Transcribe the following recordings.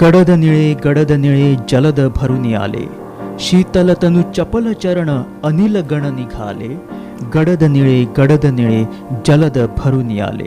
गडद निळे गडद निळे जलद भरून आले शीतल तनु चपल चरण अनिल गण निघाले गडद निळे गडद निळे जलद भरून आले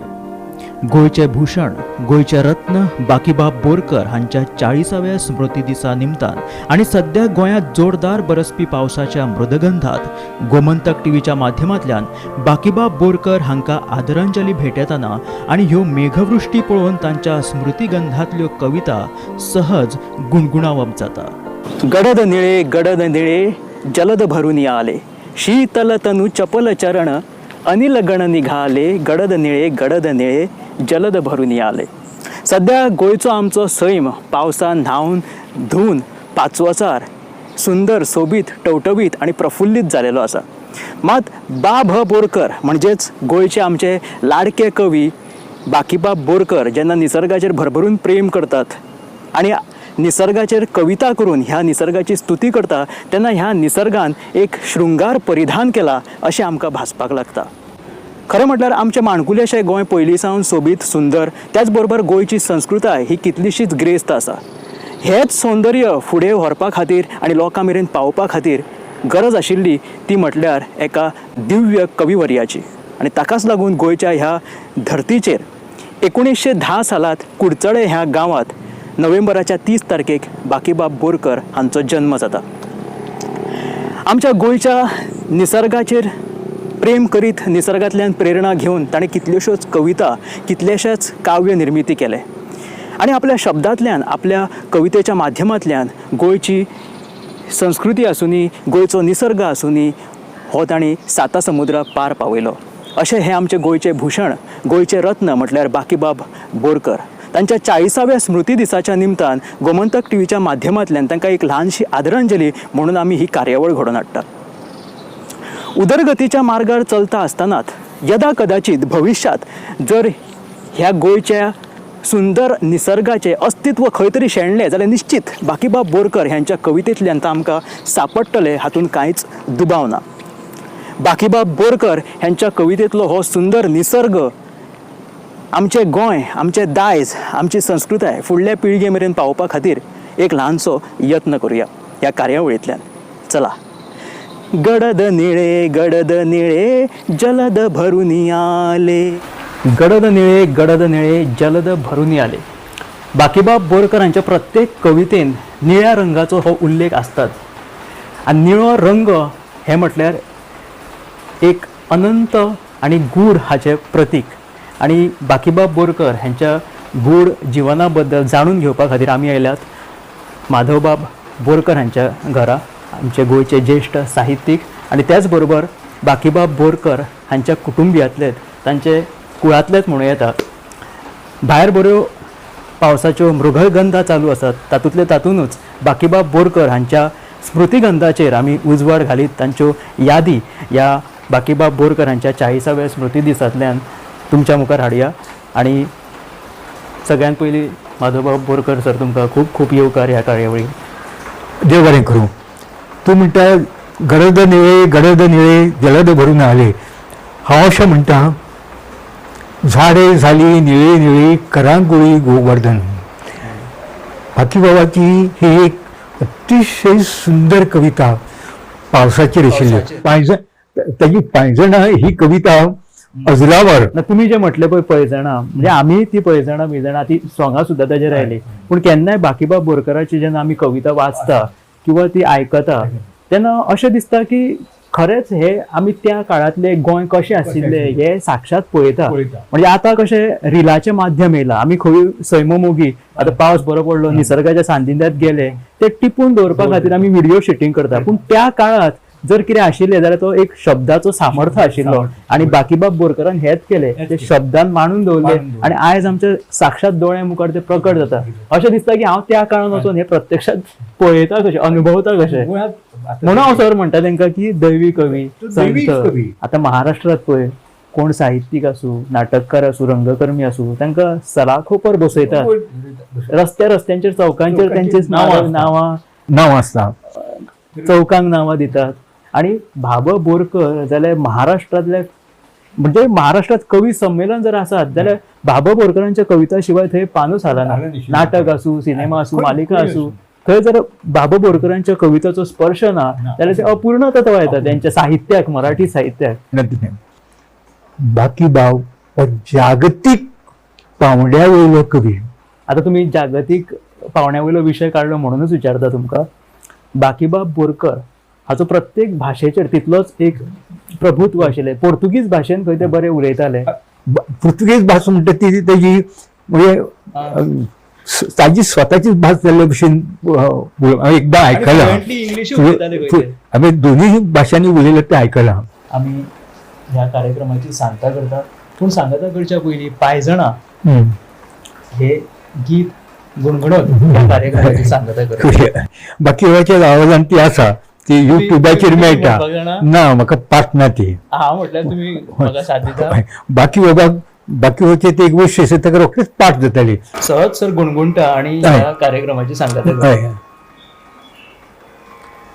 गोयचे भूषण गोयचे रत्न बाकीबाब बोरकर हांच्या चाळीसाव्या स्मृती दिसा निमतान. आणि सध्या गोंयांत जोरदार बरसपी पावसाच्या मृदगंधात गोमंतक टीव्हीच्या माध्यमांतल्यान बाकीबाब बोरकर हांकां आदरांजली भेटयतना आणि ह्यो मेघवृश्टी पळोवन तांच्या स्मृतीगंधातल्यो कविता सहज गुणगुणावप जाता. गडद निळे गडद निळे जलद भरून आले शीतल तनु चपल चरण अनिल गण निघाले. गडद निळे गडद निळे जलद भरून आले सध्या गोंयचो आमचो सैम पावसान न्हांवन धुवन पाचवोचार सुंदर सोबीत टवटवीत आणि प्रफुल्लीत जालेलो आसा. मात बा भ बोरकर म्हणजेच गोंयचे आमचे लाडके कवी बाकीबाब बोरकर जेन्ना निसर्गाचेर भरभरून प्रेम करतात आणि निसर्गाचेर कविता करून ह्या निसर्गाची स्तुती करता तेन्ना ह्या निसर्गान एक शृंगार परिधान केला अशें आमकां भासपाक लागता. खरें म्हटल्यार आमचें माणकुलेशें गोंय पयलीं सावन सोबीत सुंदर त्याच बरोबर गोंयची संस्कृताय ही कितलीशीच ग्रेस्त आसा. हेच सौंदर्य फुडें व्हरपा खातीर आनी लोकां मेरेन पावोवपा खातीर गरज आशिल्ली ती म्हटल्यार एका दिव्य कविवर्याची. आनी ताकाच लागून गोंयच्या ह्या धर्तीचेर एकुणीशे धा सालांत कुडचडे ह्या गांवांत नोव्हेंबराच्या तीस तारखेक बाकीबाब बोरकर हांचो जन्म जाता. आमच्या गोंयच्या निसर्गाचेर प्रेम करीत निसर्गांतल्यान प्रेरणा घेवन ताणें कितल्योश्योच कविता कितलेशेच काव्य निर्मिती केले. आणि आपल्या शब्दांतल्यान आपल्या कवितेच्या माध्यमांतल्यान गोंयची संस्कृती आसुनी गोंयचो निसर्ग आसुनी हो ताणी साता समुद्राक पार पावयलो. अशें हें आमचें गोंयचें भुशण गोंयचे रत्न म्हटल्यार बाकीबाब बोरकर. तांच्या चाळीसाव्या स्मृती दिसाच्या निमतान गोमंतक टीव्हीच्या माध्यमांतल्यान तांकां एक ल्हानशी आदरांजली म्हणून आमी ही कार्यावळ घडोवन हाडटात. उदरगतीच्या मार्गार चलता आसतनात यदा कदाचित भविष्यात जर ह्या गोंयच्या सुंदर निसर्गाचें अस्तित्व खंय तरी शेणलें जाल्यार निश्चित बाकीबाब बोरकर ह्यांच्या कवितेंतल्यान आमकां सापडटलें हातूंत कांयच दुबाव ना बाकीबाब बोरकर ह्यांच्या कवितेंतलो हो सुंदर निसर्ग आमचें गोंय आमचें दायज आमची संस्कृताय फुडल्या पिळगे मेरेन पावोवपा खातीर एक ल्हानसो यत्न करुया ह्या कार्यावळींतल्यान. चला. गडद निळे गडद निळे जलद भरून आले. गडद निळे गडद निळे जलद भरून आले. बाकीबाब बोरकर हांच्या प्रत्येक कवितेन निळ्या रंगाचो हो उल्लेख असतात. आनी निळो रंग हे म्हटल्यार एक अनंत आणि गूढ हाचे प्रतीक. आणि बाकीबाब बोरकर ह्यांच्या गूढ जिवना बद्दल जाणून घेवपा खातीर आमी आयल्यात माधवबाब बोरकर हांच्या घरा. आमचे गोंयचे ज्येश्ठ साहित्यीक आणि त्याच बरोबर बाकीबाब बोरकर हांच्या कुटुंबियांतलेच तांचे कुळांतलेच म्हणूं येता. भायर बऱ्यो पावसाच्यो मृगळगंधा चालू आसात तातूंतले तातूंतच बाकीबाब बोरकर हांच्या स्मृतिगंधाचेर आमी उजवाड घालीत. तांच्यो यादी ह्या बाकीबाब बोरकर हांच्या चाळीसाव्या स्मृती दिसांतल्यान तुमच्या मुखार हाडया. आणि सगळ्यांत पयलीं माधवबाब बोरकर सर तुमकां खूब खूब येवकार ह्या कार्यावळीक देव बरें करूं. तूं म्हणटा गडद निळे गडद निळे जलद भरून आले. हांव अशें म्हणटा झाडे झाली निळी निळी करांगुळी गोवर्धन. बाकी बाबाची ही एक अतिशय सुंदर कविता पावसाचेर आशिल्ली पायज ताची पायजणां ही कविता अजरावर ना तुम्ही जे म्हटले पळय पळयजणां म्हणजे आमी ती पळयजणां बिजणां ती सोंगां सुद्दां ताजेर आयली पूण केन्नाय बाकीबाब बोरकराची जेन्ना आमी कविता वाचता किंवा ती आयकता तेन्ना अशें दिसता की खरेंच हे आमी त्या काळातले गोंय कशें आशिल्ले हे साक्षात पळयता म्हणजे आतां कशें रिलाचें माध्यम येयलां आमी खंय सैममोगी आतां पावस बरो पडलो निसर्गाच्या सान्निध्यात गेले ते टिपून दवरपा खातीर आमी व्हिडिओ शुटींग करता पूण त्या काळात जर कितें आशिल्लें जाल्यार तो एक शब्दाचो सामर्थ्य आशिल्लो. आणि बाकीबाब बोरकरान हेच केले. ते शब्दान मांडून दवरले आणि आयज आमच्या साक्षात दोळ्या मुखार ते प्रकट जाता. अशें दिसता की हांव त्या काळान वचून हे प्रत्यक्षात पळयता कशें अनुभवता कशें. म्हणून हांव सर म्हणटा तांकां की दैवी कवी संत. कवी. आतां महाराष्ट्रात पळय कोण साहित्यीक आसूं नाटककार आसूं रंगकर्मी आसूं तांकां सलाखोपर बसयतात. रस्त्या रस्त्यांचेर चौकांचेर तांचे नांवां नांवां नांव आसता. चौकांक नांवां दितात. आणि भाब बोरकर जाल्यार महाराष्ट्रांतल्या म्हणजे महाराष्ट्रात कवी संमेलन जर आसात जाल्यार बाबा बोरकरांच्या कविता शिवाय थंय पानूच आला ना आला दिसून नाटक आसूं सिनेमा आसूं खंय- मालिका आसूं. थंय जर बाबा बोरकरांच्या कविताचो स्पर्श ना. जाल्यार ते अपूर्णतत्व येता. त्यांच्या साहित्याक मराठी साहित्याक बाकी बाव हो जागतीक पावंड्या वयलो कवी. आता तुम्ही जागतिक पावण्यावयलो विषय काढलो म्हणूनच विचारता तुमकां. बाकीबाब बोरकर हाचो प्रत्येक भाशेचेर तितलोच एक प्रभुत्व आशिल्लें पोर्तुगीज भाशेन खंय ते बरे उलयताले. पुर्तुगेज भास म्हणटा ती तेजी म्हणजे ताजी स्वताचीच भास जाल्ले भशेन एकदां आयकलां हांवें दोन्ही भाशांनी उलयलें तें आयकलां आम्ही ह्या कार्यक्रमाची सांगता करता. पूण सांगता करच्या पयलीं पायजणां. हे गीत गुणगुणत ह्या कार्यक्रमाची सांगता करता. बाकी आवाजान ती आसा ती युट्यूबाचेर मेळटा? ना. म्हाका पाठ ना ती. बाकी बाबा बाकी वचे ते एक वैशिश्ट आसा ताका रोखडेच पाठ जाताली सहज सर गुणगुणटा आणि कार्यक्रमाची सांगता.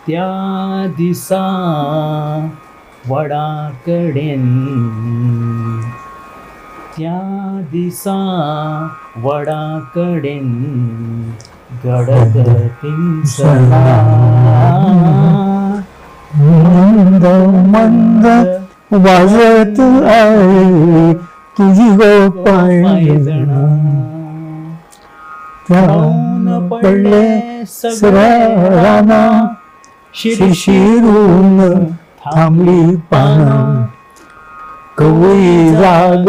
त्या दिसा वडा कडेन त्या दिसा वडा कडेन गडद तिंसला मंद मंद वाजत आहे तुझी गो पायजणा. पाऊन पडले सगळ्यांना शिशिरून थांबली पाना. कवळी जाग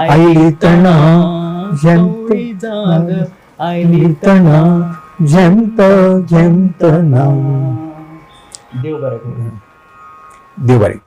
आईली तणा जंत जाग आईली तणा जंत जंत ना देव बरें देव बरें